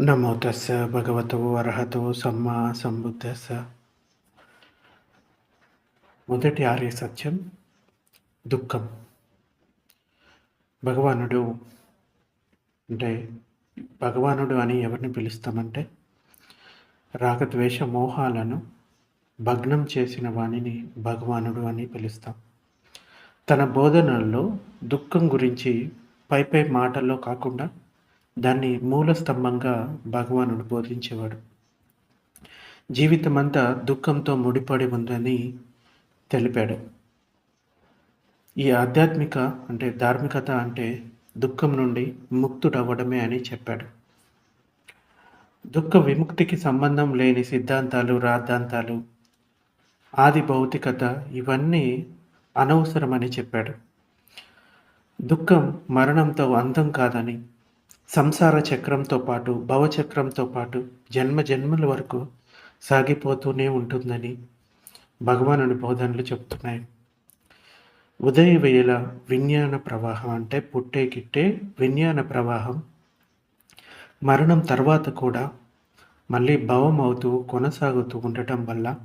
నమో తస్స భగవతో అర్హతో సమ్మా సంబుద్ధస్స మొదటి ఆర్య సత్యం దుఃఖం. భగవానుడు అంటే భగవానుడు అని ఎవరిని పిలుస్తామంటే రాగద్వేష మోహాలను భగ్నం చేసిన వాణిని భగవానుడు అని పిలుస్తాం. తన బోధనల్లో దుఃఖం గురించి పై పై మాటల్లో కాకుండా దాన్ని మూల స్తంభంగా భగవానుడు బోధించేవాడు. జీవితమంతా దుఃఖంతో ముడిపడి ఉందని తెలిపాడు. ఈ ఆధ్యాత్మిక అంటే ధార్మికత అంటే దుఃఖం నుండి ముక్తుడవ్వడమే అని చెప్పాడు. దుఃఖ విముక్తికి సంబంధం లేని సిద్ధాంతాలు రాద్ధాంతాలు ఆది భౌతికత ఇవన్నీ అనవసరమని చెప్పాడు. దుఃఖం మరణంతో అంతం కాదని సంసార చక్రంతో పాటు భవచక్రంతో పాటు జన్మ జన్మల వరకు సాగిపోతూనే ఉంటుందని భగవానుని బోధనలు చెప్తున్నాయి. ఉదయ వేళ విజ్ఞాన ప్రవాహం అంటే పుట్టే గిట్టే విజ్ఞాన ప్రవాహం. మరణం తర్వాత కూడా మళ్ళీ భవం అవుతూ కొనసాగుతూ ఉండటం వల్ల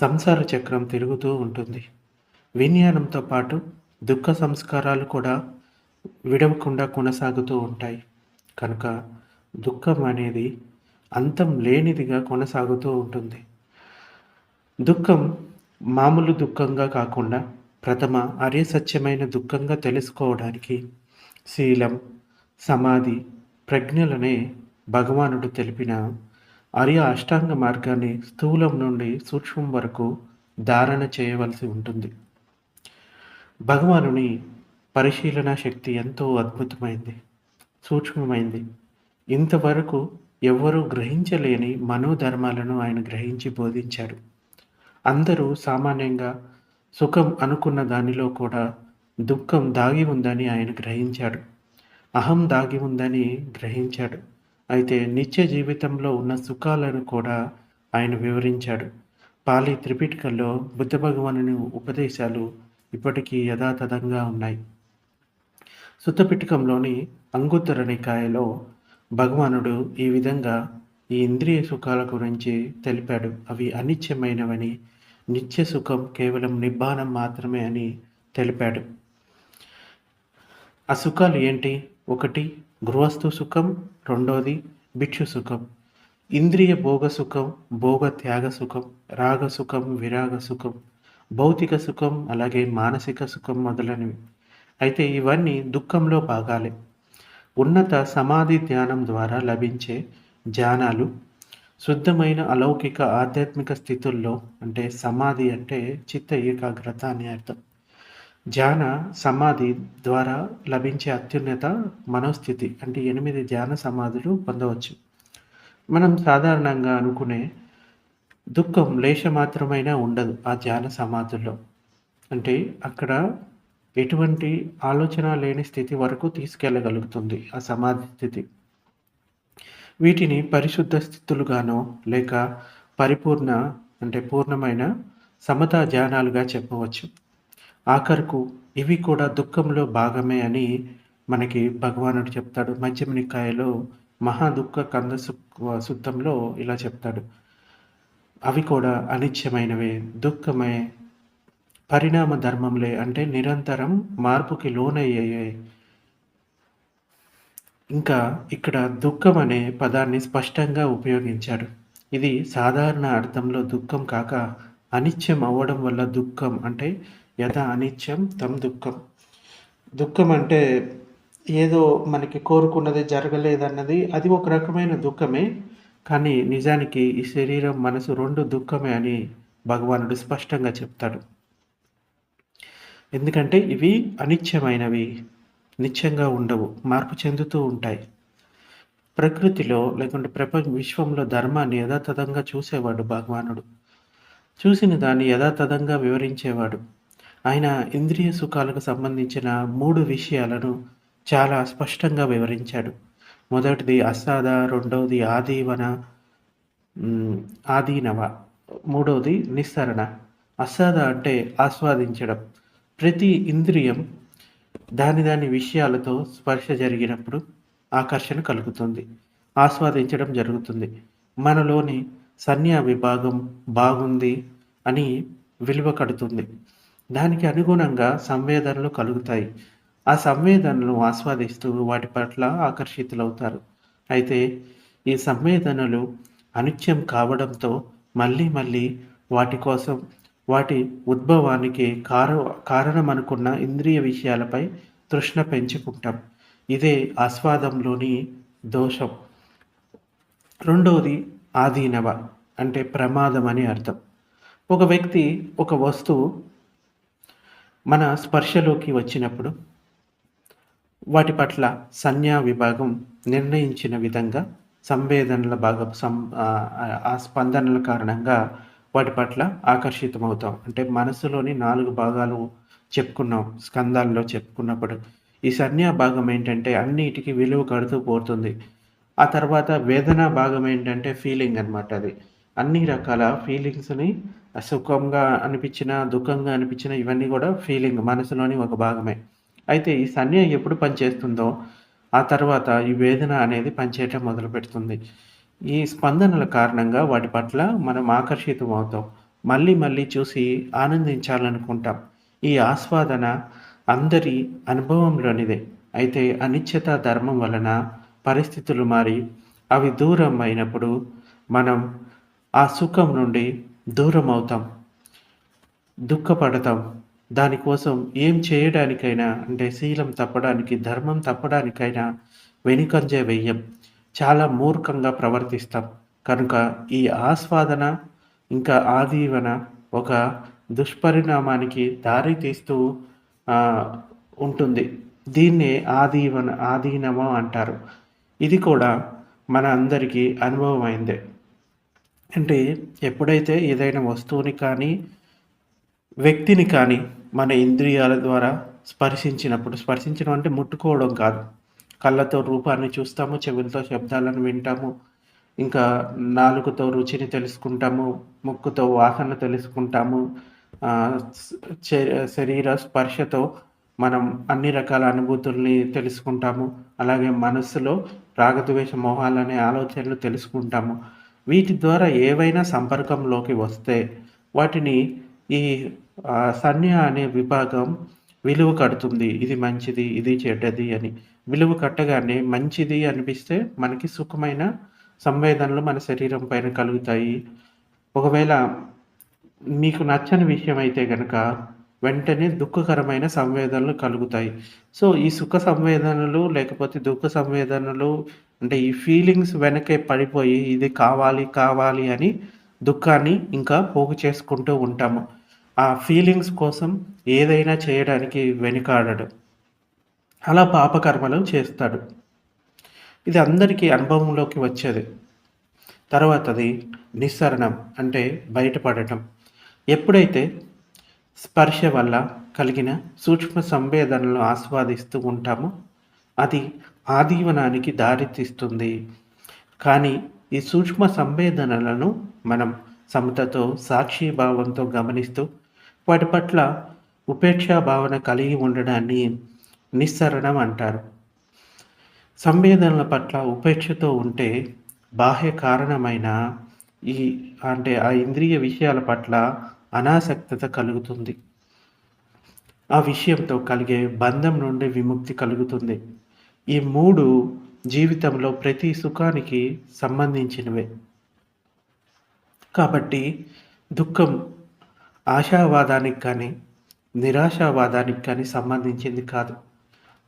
సంసార చక్రం తిరుగుతూ ఉంటుంది. విజ్ఞానంతో పాటు దుఃఖ సంస్కారాలు కూడా విడవకుండా కొనసాగుతూ ఉంటాయి. కనుక దుఃఖం అనేది అంతం లేనిదిగా కొనసాగుతూ ఉంటుంది. దుఃఖం మామూలు దుఃఖంగా కాకుండా ప్రథమ అర్యసత్యమైన దుఃఖంగా తెలుసుకోవడానికి శీలం సమాధి ప్రజ్ఞలనే భగవానుడు తెలిపిన అర్య అష్టాంగ మార్గాన్ని స్థూలం నుండి సూక్ష్మం వరకు ధారణ చేయవలసి ఉంటుంది. భగవానుని పరిశీలన శక్తి ఎంతో అద్భుతమైంది సూక్ష్మమైంది. ఇంతవరకు ఎవ్వరూ గ్రహించలేని మనోధర్మాలను ఆయన గ్రహించి బోధించాడు అందరూ సామాన్యంగా సుఖం అనుకున్న దానిలో కూడా దుఃఖం దాగి ఉందని ఆయన గ్రహించాడు. అహం దాగి ఉందని గ్రహించాడు. అయితే నిత్య జీవితంలో ఉన్న సుఖాలను కూడా ఆయన వివరించాడు. పాలి త్రిపిటికల్లో బుద్ధ భగవాను ఉపదేశాలు ఇప్పటికీ యథాతథంగా ఉన్నాయి. సుత్తపిటకంలోని అంగుత్తర నికాయలో భగవానుడు ఈ విధంగా ఈ ఇంద్రియ సుఖాల గురించి తెలిపాడు. అవి అనిత్యమైనవని నిత్య సుఖం కేవలం నిబ్బానం మాత్రమే అని తెలిపాడు. ఆ సుఖాలు ఏంటి? ఒకటి గృహస్థు సుఖం రెండోది భిక్షు సుఖం. ఇంద్రియ భోగ సుఖం భోగ త్యాగ సుఖం రాగ సుఖం విరాగ సుఖం భౌతిక సుఖం అలాగే మానసిక సుఖం మొదలైనవి. అయితే ఇవన్నీ దుఃఖంలో భాగాలే ఉన్నత సమాధి ధ్యానం ద్వారా లభించే ధ్యానాలు శుద్ధమైన అలౌకిక ఆధ్యాత్మిక స్థితుల్లో అంటే సమాధి అంటే చిత్త ఏకాగ్రత అని అర్థం. ధ్యాన సమాధి ద్వారా లభించే అత్యున్నత మనోస్థితి అంటే ఎనిమిది ధ్యాన సమాధులు పొందవచ్చు. మనం సాధారణంగా అనుకునే దుఃఖం లేశ మాత్రమైనా ఉండదు ఆ ధ్యాన సమాధుల్లో. అంటే అక్కడ ఎటువంటి ఆలోచన లేని స్థితి వరకు తీసుకెళ్ళగలుగుతుంది ఆ సమాధి స్థితి. వీటిని పరిశుద్ధ స్థితులుగానో లేక పరిపూర్ణ అంటే పూర్ణమైన సమతా ధ్యానాలుగా చెప్పవచ్చు. ఆఖరుకు ఇవి కూడా దుఃఖంలో భాగమే అని మనకి భగవానుడు చెప్తాడు. మధ్యమనికాయలో మహా దుఃఖ కంద శుద్ధంలో ఇలా చెప్తాడు. అవి కూడా అనిత్యమైనవే దుఃఖమే పరిణామ ధర్మంలే అంటే నిరంతరం మార్పుకి లోనయ్యాయి. ఇంకా ఇక్కడ దుఃఖం అనే పదాన్ని స్పష్టంగా ఉపయోగించాడు ఇది సాధారణ అర్థంలో దుఃఖం కాక అనిత్యం అవ్వడం వల్ల దుఃఖం అంటే యథ అనిత్యం తమ్ దుఃఖం. దుఃఖం అంటే ఏదో మనకి కోరుకున్నది జరగలేదన్నది అది ఒక రకమైన దుఃఖమే. కానీ నిజానికి ఈ శరీరం మనసు రెండు దుఃఖమే అని భగవానుడు స్పష్టంగా చెప్తాడు. ఎందుకంటే ఇవి అనిత్యమైనవి నిత్యంగా ఉండవు మార్పు చెందుతూ ఉంటాయి. ప్రకృతిలో లేకుంటే ప్రపంచ విశ్వంలో ధర్మాన్ని యథాతథంగా చూసేవాడు భగవానుడు. చూసిన దాన్ని యథాతథంగా వివరించేవాడు. ఆయన ఇంద్రియ సుఖాలకు సంబంధించిన మూడు విషయాలను చాలా స్పష్టంగా వివరించాడు. మొదటిది అసాద రెండవది ఆదీవన ఆదీనవ మూడవది నిస్సరణ. అసాద అంటే ఆస్వాదించడం. ప్రతి ఇంద్రియం దాని దాని విషయాలతో స్పర్శ జరిగినప్పుడు ఆకర్షణ కలుగుతుంది ఆస్వాదించడం జరుగుతుంది. మనలోని సన్యా విభాగం బాగుంది అని విలువ కడుతుంది. దానికి అనుగుణంగా సంవేదనలు కలుగుతాయి. ఆ సంవేదనలు ఆస్వాదిస్తూ వాటి పట్ల ఆకర్షితులవుతారు. అయితే ఈ సంవేదనలు అనిత్యం కావడంతో మళ్ళీ మళ్ళీ వాటి కోసం వాటి ఉద్భవానికి కార కారణం అనుకున్న ఇంద్రియ విషయాలపై తృష్ణ పెంచుకుంటాం. ఇదే ఆస్వాదంలోని దోషం. రెండవది ఆధీనవ అంటే ప్రమాదం అని అర్థం. ఒక వ్యక్తి ఒక వస్తువు మన స్పర్శలోకి వచ్చినప్పుడు వాటి పట్ల సంజ్ఞా విభాగం నిర్ణయించిన విధంగా సంవేదనల భాగం సం ఆ స్పందనల కారణంగా వాటి పట్ల ఆకర్షితమవుతాం. అంటే మనసులోని నాలుగు భాగాలు చెప్పుకున్నాం స్కందాల్లో చెప్పుకున్నప్పుడు. ఈ సంజ్ఞా భాగం ఏంటంటే అన్నిటికీ విలువ కడుతూ పోతుంది. ఆ తర్వాత వేదన భాగం ఏంటంటే ఫీలింగ్ అనమాట అది. అన్ని రకాల ఫీలింగ్స్ని సుఖంగా అనిపించిన దుఃఖంగా అనిపించిన ఇవన్నీ కూడా ఫీలింగ్ మనసులోని ఒక భాగమే. అయితే ఈ సన్య ఎప్పుడు పనిచేస్తుందో ఆ తర్వాత ఈ వేదన అనేది పనిచేయటం మొదలు పెడుతుంది ఈ స్పందనల కారణంగా వాటి పట్ల మనం ఆకర్షితం అవుతాం మళ్ళీ మళ్ళీ చూసి ఆనందించాలనుకుంటాం. ఈ ఆస్వాదన అందరి అనుభవంలోనిదే. అయితే అనిశ్చిత ధర్మం వలన పరిస్థితులు మారి అవి దూరం అయినప్పుడు మనం ఆ సుఖం నుండి దూరం అవుతాం దుఃఖపడతాం. దానికోసం ఏం చేయడానికైనా అంటే శీలం తప్పడానికి ధర్మం తప్పడానికైనా వెనుకంజే వెయ్యం. చాలా మూర్ఖంగా ప్రవర్తిస్తాం. కనుక ఈ ఆస్వాదన ఇంకా ఆదీవన ఒక దుష్పరిణామానికి దారి తీస్తూ ఉంటుంది. దీన్నే ఆదీవన ఆధీనమం అంటారు. ఇది కూడా మన అందరికీ అనుభవం అంటే ఎప్పుడైతే ఏదైనా వస్తువుని కానీ వ్యక్తిని కానీ మన ఇంద్రియాల ద్వారా స్పర్శించినప్పుడు స్పర్శించడం అంటే ముట్టుకోవడం కాదు. కళ్ళతో రూపాన్ని చూస్తాము చెవులతో శబ్దాలను వింటాము ఇంకా నాలుగుతో రుచిని తెలుసుకుంటాము ముక్కుతో వాసన తెలుసుకుంటాము శరీర స్పర్శతో మనం అన్ని రకాల అనుభూతుల్ని తెలుసుకుంటాము అలాగే మనస్సులో రాగద్వేష మోహాలనే ఆలోచనలు తెలుసుకుంటాము. వీటి ద్వారా ఏవైనా సంపర్కంలోకి వస్తే వాటిని ఈ సన్య అనే విభాగం విలువ కడుతుంది. ఇది మంచిది ఇది చెడ్డది అని. విలువ కట్టగానే మంచిది అనిపిస్తే మనకి సుఖమైన సంవేదనలు మన శరీరం పైన కలుగుతాయి. ఒకవేళ మీకు నచ్చని విషయం అయితే కనుక వెంటనే దుఃఖకరమైన సంవేదనలు కలుగుతాయి. సో ఈ సుఖ సంవేదనలు లేకపోతే దుఃఖ సంవేదనలు అంటే ఈ ఫీలింగ్స్ వెనకే పడిపోయి ఇది కావాలి కావాలి అని దుఃఖాన్ని ఇంకా పోగు చేసుకుంటూ ఉంటాము. ఆ ఫీలింగ్స్ కోసం ఏదైనా చేయడానికి వెనుకాడడం. అలా పాపకర్మలు చేస్తాడు. ఇది అందరికీ అనుభవంలోకి వచ్చేది. తర్వాతది నిస్సరణం అంటే బయటపడటం. ఎప్పుడైతే స్పర్శ వల్ల కలిగిన సూక్ష్మ సంవేదనలు ఆస్వాదిస్తూ ఉంటామో అది ఆదీవనానికి దారితీస్తుంది. కానీ ఈ సూక్ష్మ సంవేదనలను మనం సమతతో సాక్షి భావంతో గమనిస్తూ వాటి పట్ల ఉపేక్షా భావన కలిగి ఉండడాన్ని నిస్సరణం అంటారు. సంవేదనల పట్ల ఉపేక్షతో ఉంటే బాహ్య కారణమైన ఈ అంటే ఆ ఇంద్రియ విషయాల పట్ల అనాసక్తత కలుగుతుంది. ఆ విషయంతో కలిగే బంధం నుండి విముక్తి కలుగుతుంది. ఈ మూడు జీవితంలో ప్రతి సుఖానికి సంబంధించినవే. కాబట్టి దుఃఖం ఆశావాదానికి కానీ నిరాశావాదానికి కానీ సంబంధించింది కాదు.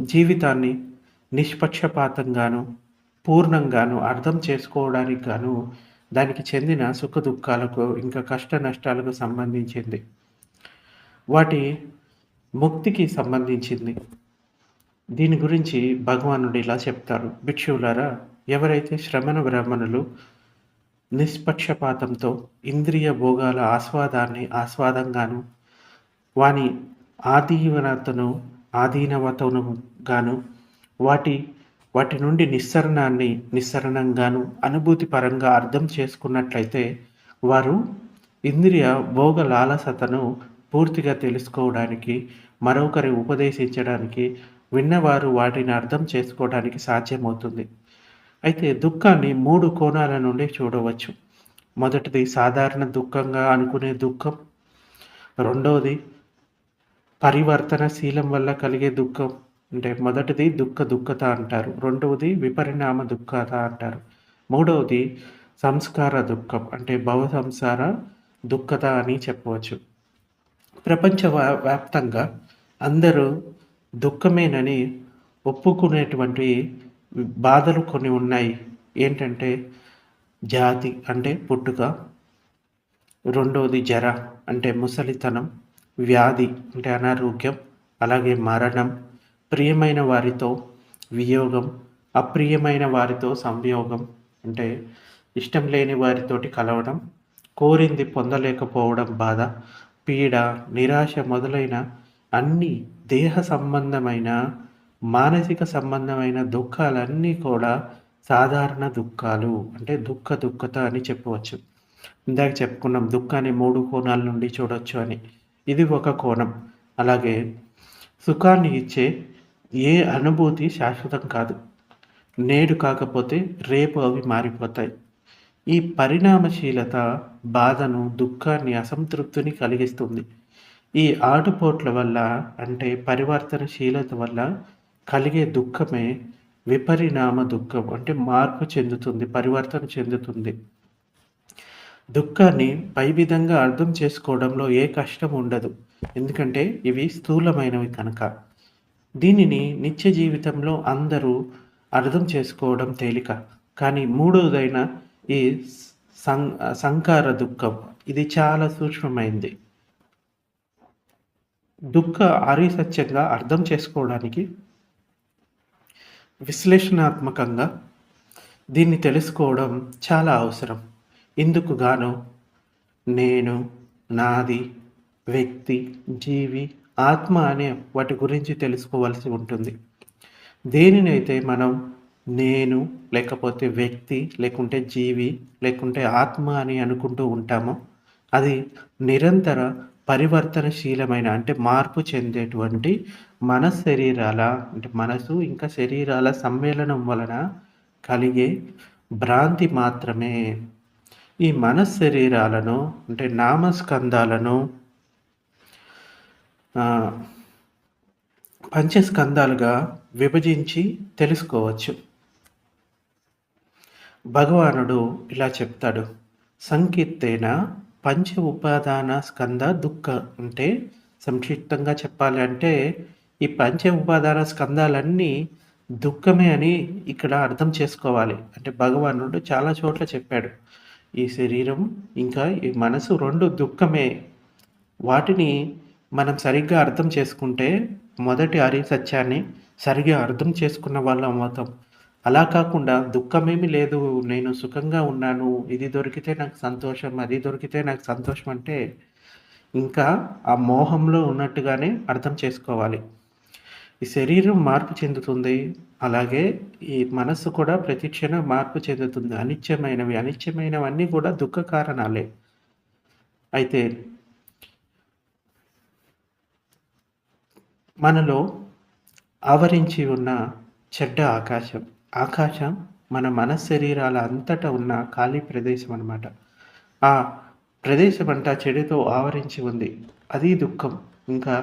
జీవితాన్ని నిష్పక్షపాతంగాను పూర్ణంగాను అర్థం చేసుకోవడానికి గాను దానికి చెందిన సుఖ దుఃఖాలకు ఇంకా కష్ట నష్టాలకు సంబంధించింది. వాటి ముక్తికి సంబంధించింది. దీని గురించి భగవానుడు ఇలా చెప్తారు. భిక్షువులారా ఎవరైతే శ్రమణ బ్రాహ్మణులు నిష్పక్షపాతంతో ఇంద్రియ భోగాల ఆస్వాదాన్ని ఆస్వాదంగాను వాని ఆదీవనతను ఆధీనవతను గాను వాటి వాటి నుండి నిస్సరణాన్ని నిస్సరణంగాను అనుభూతి పరంగా అర్థం చేసుకున్నట్లయితే వారు ఇంద్రియ భోగ లాలసతను పూర్తిగా తెలుసుకోవడానికి మరొకరి ఉపదేశించడానికి విన్నవారు వాటిని అర్థం చేసుకోవడానికి సాధ్యమవుతుంది. అయితే దుఃఖాన్ని మూడు కోణాల నుండి చూడవచ్చు. మొదటిది సాధారణ దుఃఖంగా అనుకునే దుఃఖం. రెండవది పరివర్తనశీలం వల్ల కలిగే దుఃఖం అంటే మొదటిది దుఃఖ దుఃఖత అంటారు. రెండవది విపరిణామ దుఃఖత అంటారు. మూడవది సంస్కార దుఃఖం అంటే భవ సంసార దుఃఖత అని చెప్పవచ్చు. ప్రపంచ వ్యాప్తంగా అందరూ దుఃఖమేనని ఒప్పుకునేటువంటి బాధలు కొన్ని ఉన్నాయి. ఏంటంటే జాతి అంటే పుట్టుక. రెండవది జర అంటే ముసలితనం. వ్యాధి అంటే అనారోగ్యం అలాగే మరణం ప్రియమైన వారితో వియోగం అప్రియమైన వారితో సంయోగం అంటే ఇష్టం లేని వారితోటి కలవడం కోరింది పొందలేకపోవడం బాధ పీడ నిరాశ మొదలైన అన్ని దేహ సంబంధమైన మానసిక సంబంధమైన దుఃఖాలన్నీ కూడా సాధారణ దుఃఖాలు అంటే దుఃఖ దుఃఖత అని చెప్పవచ్చు. ఇందాక చెప్పుకున్నాం దుఃఖాన్ని మూడు కోణాల నుండి చూడొచ్చు అని. ఇది ఒక కోణం. అలాగే సుఖాన్ని ఇచ్చే ఏ అనుభూతి శాశ్వతం కాదు. నేడు కాకపోతే రేపు అవి మారిపోతాయి. ఈ పరిణామశీలత బాధను దుఃఖాన్ని అసంతృప్తిని కలిగిస్తుంది. ఈ ఆటుపోట్ల వల్ల అంటే పరివర్తనశీలత వల్ల కలిగే దుఃఖమే విపరిణామ దుఃఖం అంటే మార్పు చెందుతుంది పరివర్తన చెందుతుంది. దుఃఖాన్ని పై విధంగా అర్థం చేసుకోవడంలో ఏ కష్టం ఉండదు. ఎందుకంటే ఇవి స్థూలమైనవి కనుక. దీనిని నిత్య జీవితంలో అందరూ అర్థం చేసుకోవడం తేలిక. కానీ మూడవదైన ఈ సం సంకార దుఃఖం. ఇది చాలా సూక్ష్మమైంది. దుఃఖ ఆర్యసత్యంగా అర్థం చేసుకోవడానికి విశ్లేషణాత్మకంగా దీన్ని తెలుసుకోవడం చాలా అవసరం. ఇందుకు గాను నేను నాది వ్యక్తి జీవి ఆత్మ అనే వాటి గురించి తెలుసుకోవాల్సి ఉంటుంది. దేనినైతే మనం నేను లేకపోతే వ్యక్తి లేకుంటే జీవి లేకుంటే ఆత్మ అని అనుకుంటూ ఉంటామో అది నిరంతర పరివర్తనశీలమైన అంటే మార్పు చెందేటువంటి మన శరీరాల అంటే మనసు ఇంకా శరీరాల సమ్మేళనం వలన కలిగే భ్రాంతి మాత్రమే. ఈ మన శరీరాలను అంటే నామస్కందాలను పంచస్కందాలుగా విభజించి తెలుసుకోవచ్చు. భగవానుడు ఇలా చెప్తాడు. సంకీర్తేన పంచ ఉపాదాన స్కంద దుఃఖ అంటే సంక్షిప్తంగా చెప్పాలి అంటే ఈ పంచ ఉపాదాన స్కందాలన్నీ దుఃఖమే అని ఇక్కడ అర్థం చేసుకోవాలి. అంటే భగవానుడు చాలా చోట్ల చెప్పాడు. ఈ శరీరం ఇంకా ఈ మనసు రెండు దుఃఖమే. వాటిని మనం సరిగ్గా అర్థం చేసుకుంటే మొదటి అరి సత్యాన్ని సరిగ్గా అర్థం చేసుకున్న వాళ్ళం అవుతాం. అలా కాకుండా దుఃఖమేమి లేదు నేను సుఖంగా ఉన్నాను ఇది దొరికితే నాకు సంతోషం అది దొరికితే నాకు సంతోషం అంటే ఇంకా ఆ మోహంలో ఉన్నట్టుగానే అర్థం చేసుకోవాలి. ఈ శరీరం మార్పు చెందుతుంది. అలాగే ఈ మనస్సు కూడా ప్రతిక్షణ మార్పు చెందుతుంది. అనిత్యమైనవి అనిత్యమైనవన్నీ కూడా దుఃఖ కారణాలే. అయితే మనలో ఆవరించి ఉన్న చెడ్డ ఆకాశం ఆకాశం మన మన శరీరాల అంతటా ఉన్న ఖాళీ ప్రదేశం అనమాట ఆ ప్రదేశం అంతా చెడుతో ఆవరించి ఉంది. అది దుఃఖం. ఇంకా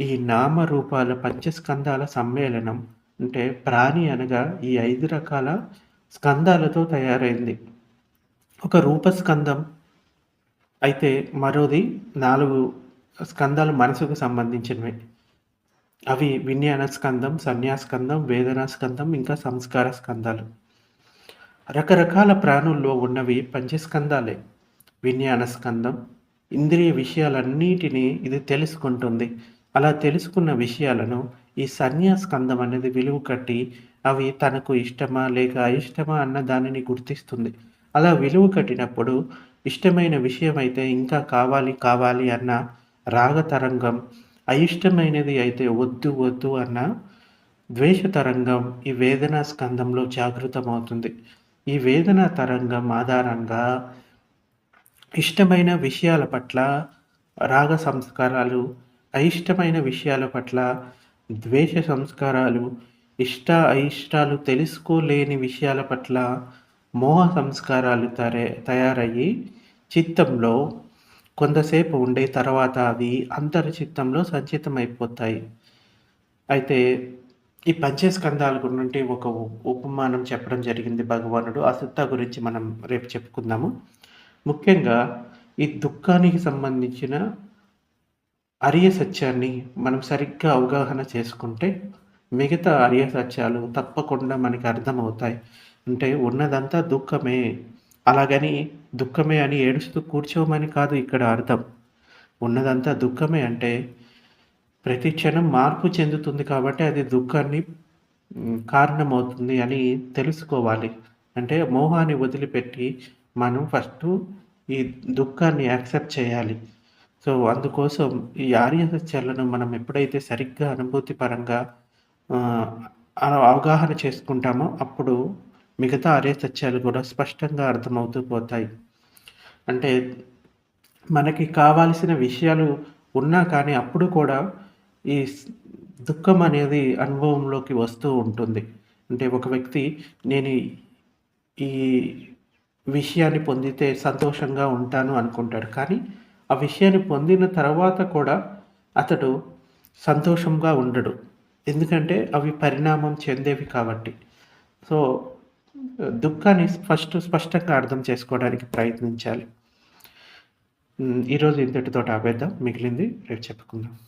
ఈ నామరూపాల పంచస్కందాల సమ్మేళనం అంటే ప్రాణి అనగా ఈ ఐదు రకాల స్కందాలతో తయారైంది. ఒక రూపస్కందం అయితే మరోది నాలుగు స్కందాలు మనసుకు సంబంధించినవి. అవి విజ్ఞాన స్కందం సన్యాస్కందం వేదనా స్కందం ఇంకా సంస్కార స్కందాలు రకరకాల ప్రాణుల్లో ఉన్నవి పంచస్కందాలే విజ్ఞాన స్కందం ఇంద్రియ విషయాలన్నిటినీ ఇది తెలుసుకుంటుంది. అలా తెలుసుకున్న విషయాలను ఈ సన్యాస్కందం అనేది విలువ కట్టి అవి తనకు ఇష్టమా లేక అయిష్టమా అన్న దానిని గుర్తిస్తుంది. అలా విలువ కట్టినప్పుడు ఇష్టమైన విషయం అయితే ఇంకా కావాలి కావాలి అన్న రాగతరంగం అయిష్టమైనది అయితే వద్దు వద్దు అన్న ద్వేష తరంగం ఈ వేదనా స్కందంలో జాగృతమవుతుంది. ఈ వేదన తరంగం ఆధారంగా ఇష్టమైన విషయాల పట్ల రాగ సంస్కారాలు అయిష్టమైన విషయాల పట్ల ద్వేష సంస్కారాలు ఇష్ట అయిష్టాలు తెలుసుకోలేని విషయాల పట్ల మోహ సంస్కారాలు తరే తయారయ్యి చిత్తంలో కొంతసేపు ఉండే తర్వాత అవి అంతర్చిత్తంలో సంచితమైపోతాయి. అయితే ఈ పంచస్కంధాల గురించి ఒక ఉపమానం చెప్పడం జరిగింది భగవానుడు. ఆ సత్తా గురించి మనం రేపు చెప్పుకుందాము. ముఖ్యంగా ఈ దుఃఖానికి సంబంధించిన అరియ సత్యాన్ని మనం సరిగ్గా అవగాహన చేసుకుంటే మిగతా అరియ సత్యాలు తప్పకుండా మనకి అర్థమవుతాయి. అంటే ఉన్నదంతా దుఃఖమే. అలాగని దుఃఖమే అని ఏడుస్తూ కూర్చోమని కాదు ఇక్కడ అర్థం. ఉన్నదంతా దుఃఖమే అంటే ప్రతి క్షణం మార్పు చెందుతుంది కాబట్టి అది దుఃఖాన్ని కారణమవుతుంది అని తెలుసుకోవాలి. అంటే మోహాన్ని వదిలిపెట్టి మనం ఫస్ట్ ఈ దుఃఖాన్ని యాక్సెప్ట్ చేయాలి. సో అందుకోసం ఈ ఆర్య సత్యాలను మనం ఎప్పుడైతే సరిగ్గా అనుభూతి పరంగా అవగాహన చేసుకుంటామో అప్పుడు మిగతా ఆర్య సత్యాలు కూడా స్పష్టంగా అర్థమవుతూ పోతాయి. అంటే మనకి కావాల్సిన విషయాలు ఉన్నా కానీ అప్పుడు కూడా ఈ దుఃఖం అనేది అనుభవంలోకి వస్తూ ఉంటుంది. అంటే ఒక వ్యక్తి నేను ఈ విషయాన్ని పొందితే సంతోషంగా ఉంటాను అనుకుంటాడు. కానీ ఆ విషయాన్ని పొందిన తర్వాత కూడా అతడు సంతోషంగా ఉండడు. ఎందుకంటే అవి పరిణామం చెందేవి కాబట్టి. సో దుఃఖాన్ని ఫస్ట్ స్పష్టంగా అర్థం చేసుకోవడానికి ప్రయత్నించాలి. ఈరోజు ఇంతటితో ఆపేద్దాం. మిగిలింది రేపు చెప్పుకుందాం.